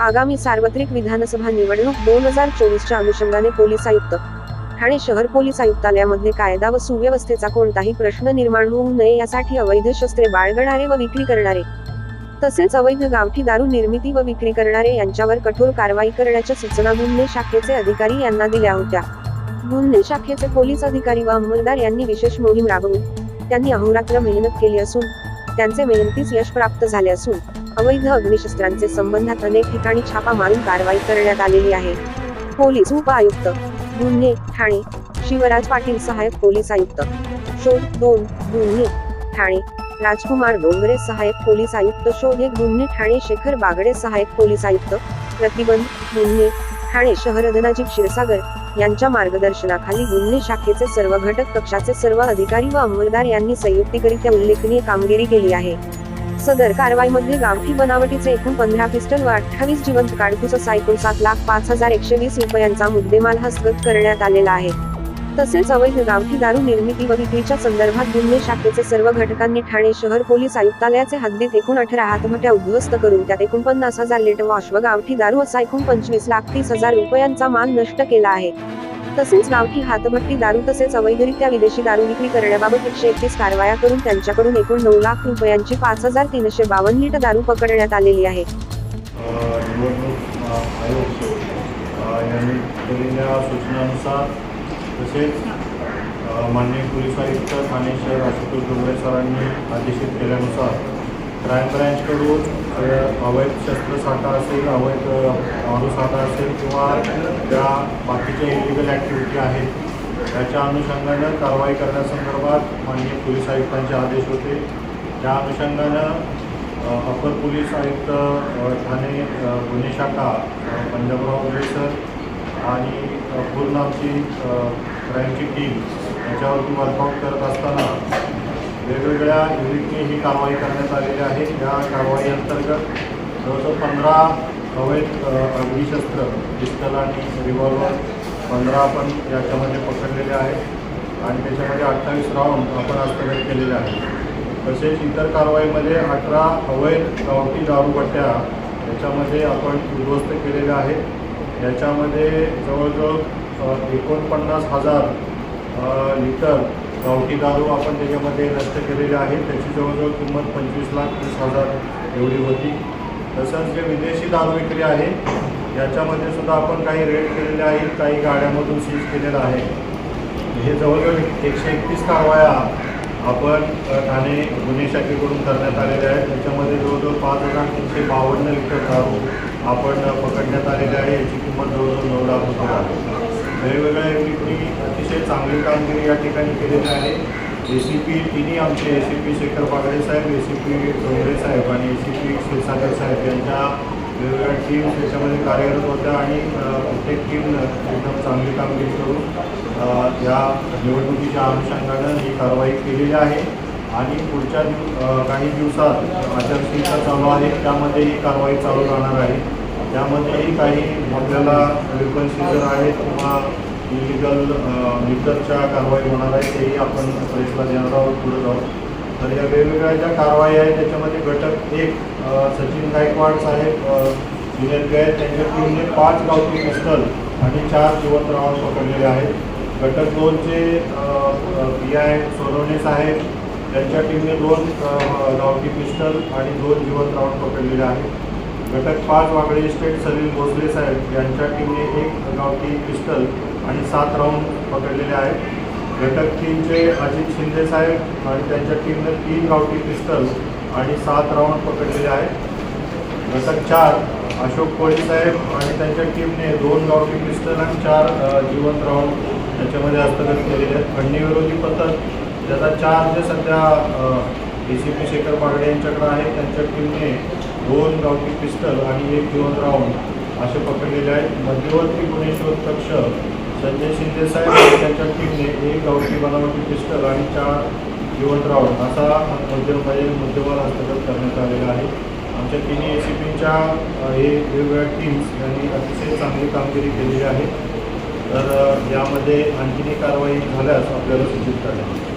आगामी सार्वत्रिक विधानसभा निवडणूक दोन हजार चोवीसच्या अनुषंगाने पोलीस आयुक्त ठाणे शहर पोलीस आयुक्तालयामध्ये कायदा व सुव्यवस्थेचा कोणताही प्रश्न निर्माण होऊ नये यासाठी अवैध शस्त्रे बाळगणारे व विक्री करणारे तसेच अवैध गावठी दारू निर्मिती व विक्री करणारे यांच्यावर कठोर कारवाई करण्याच्या सूचना गुन्हे शाखेचे अधिकारी यांना दिल्या होत्या. गुन्हे शाखेचे पोलीस अधिकारी व अंमलदार यांनी विशेष मोहीम राबवून त्यांनी अहोरात्र मेहनत केली असून त्यांचे मेहनतीस यश प्राप्त झाले असून अवैध अग्निशस्त्रांचे संबंधात अनेक ठिकाणी छापा मारून कारवाई करण्यात आलेली आहे. पोलीस उपआयुक्त गुन्हे ठाणे शिवराज पाटील सहाय्यक पोलीस आयुक्त शोध दोन गुन्हे ठाणे राजकुमार डोंगरे सहाय्यक पोलीस आयुक्त शोध एक गुन्हे ठाणे शेखर बागडे सहाय्यक पोलीस आयुक्त प्रतिबंध गुन्हे ठाणे शहर धनाजी क्षीरसागर यांच्या मार्गदर्शनाखाली गुन्हे शाखेचे सर्व घटक कक्षाचे सर्व अधिकारी व अंमलदार यांनी संयुक्तिकरित्या उल्लेखनीय कामगिरी केली आहे. सदर कारवाईमध्ये गावठी बनावटीचे एकूण पंधरा पिस्टल व अठ्ठावीस जिवंत काडतूस असा एकूण सात लाख पाच हजार एकशे वीस रुपयांचा मुद्देमाल हस्तगत करण्यात आलेला आहे. तसेच अवैध गावठी दारू निर्मिती व विक्रीच्या संदर्भात गुन्हे शाखेचे सर्व घटकांनी ठाणे शहर पोलीस आयुक्तालयाचे हद्दीत एकूण अठरा आत्महत्या उद्ध्वस्त करून त्यात एकोणपन्नास हजार लिटर वॉश व गावठी दारू असा एकूण पंचवीस लाख तीस हजार रुपयांचा माल नष्ट केला आहे. तसेच गावठी हातभट्टी दारू तसेच अवैधरित्या विदेशी दारू विक्री करण्याबाबत एकशे एकतीस कारवाया करून त्यांच्याकडून एकूण नऊ लाख रुपयांची पाच हजार तीनशे बावन्न लिटर दारू पकडण्यात आलेली आहे. यांनी दिलेल्या सूचनानुसार तसेच माननीय पोलीस आयुक्त ठाणे शहर आशुतोष डोंगरे सरांनी आदेशित केल्यानुसार क्राईम ब्रँचकडून अवैध शस्त्रसाठा असेल अवैध दारूसाठा असेल किंवा ज्या बाकीच्या इलिगल ॲक्टिव्हिटी आहेत त्याच्या अनुषंगानं कारवाई करण्यासंदर्भात माननीय पोलीस आयुक्तांचे आदेश होते. त्या अनुषंगानं अपर पोलीस आयुक्त ठाणे गुन्हे शाखा पंजाबराव वगैरे सर आणि पूर्ण आमची क्राईमची टीम याच्यावरती वर्कआउट करत असताना वेगवेगळ्या युनिटने ही कारवाई करण्यात आलेली आहे. या कारवाई अंतर्गत जवळजवळ पंधरा अवैध अग्निशस्त्र पिस्टल आणि रिव्हॉल्वर पंधरा आपण याच्यामध्ये पकडलेले आहेत. आणि त्याच्यामध्ये अठ्ठावीस राऊंड आपण हस्तगत केलेले आहेत. तसेच इतर कारवाईमध्ये अठरा अवैध गावठी दारूपट्ट्या याच्यामध्ये आपण उद्ध्वस्त केलेल्या आहेत. याच्यामध्ये जवळजवळ एकोणपन्नास हजार लिटर गावठी दारू आपण त्याच्यामध्ये नष्ट केलेले आहे. त्याची जवळजवळ किंमत पंचवीस लाख तीस हजार एवढी होती. तसंच जे विदेशी दारू विक्री आहे याच्यामध्ये सुद्धा आपण काही रेड केलेले आहेत काही गाड्यामधून सीज केलेलं आहे. हे जवळजवळ एकशे एकतीस कारवाया आपण ठाणे गुन्हे शाखेकडून करण्यात आलेल्या आहेत. त्याच्यामध्ये जवळजवळ पाच हजार तीनशे बावन्न लिटर दारू आपण पकडण्यात आलेले आहे. याची किंमत जवळजवळ नऊ लाख रुपये आहे. वेगवेगळ्या युनिटनी अतिशय चांगली कामगिरी या ठिकाणी केलेली आहे. ए सी पी तिन्ही आमचे A C P Shekhar Bagade Saheb A C P Dongre साहेब आणि ए सी पी क्षीरसागर साहेब यांच्या वेगवेगळ्या टीम्स त्याच्यामध्ये कार्यरत होत्या आणि प्रत्येक टीमनं एकदम चांगली कामगिरी करून या निवडणुकीच्या अनुषंगानं ही कारवाई केलेली आहे. आणि पुढच्या काही दिवसात आचारसंहिता चालू आहे. त्यामध्ये ही कारवाई चालू राहणार आहे. त्यामध्येही काही आपल्याला वेपन सीझर आहेत किंवा इलिगल लिटरच्या कारवाई होणार आहे तेही आपण प्रेसला देणार आहोत पुढे जाऊन. तर या वेगवेगळ्या ज्या कारवाई आहेत त्याच्यामध्ये घटक एक सचिन गायकवाड साहेब सिनियर आहेत. त्यांच्या टीमने पाच गावठी पिस्टल आणि चार जिवंत पकडलेले आहेत. घटक दोनचे पी आय सोनवणे साहेब त्यांच्या टीमने दोन अ, गावठी पिस्टल आणि दोन जिवंत राऊंड पकडलेले आहेत. घटक पाच वागळे इस्टेट सलील भोसले साहेब यांच्या टीमने एक गावठी पिस्टल आणि सात राऊंड पकडलेले आहेत. घटक तीनचे अजित शिंदे साहेब आणि त्यांच्या टीमने तीन गावठी पिस्टल आणि सात राऊंड पकडलेले आहेत. घटक चार अशोक कोळी साहेब आणि त्यांच्या टीमने दोन गावठी पिस्टल आणि चार जीवन राऊंड त्याच्यामध्ये हस्तगत केलेले आहेत. खंडीविरोधी पथक त्याचा चार जे सध्या D C P Shekhar Bagade यांच्याकडे आहे. त्यांच्या टीमने दोन गावठी पिस्टल आणि एक दोन राऊंड असे पकडलेले आहेत. मध्यवर्ती गुन्हे शोध कक्ष संजय शिंदे साहेब आणि त्यांच्या टीमने एक गावठी बनावटी पिस्टल आणि चार जीवन राऊंड असा मध्यमध्ये म्हणजे मुद्देमाल हस्तगत करण्यात आलेला आहे. आमच्या तिन्ही ए सी पीच्या हे वेगवेगळ्या टीम्स यांनी अतिशय चांगली कामगिरी केलेली आहे. तर यामध्ये आणखीनही कारवाई झाल्यास आपल्याला सूचित कळेल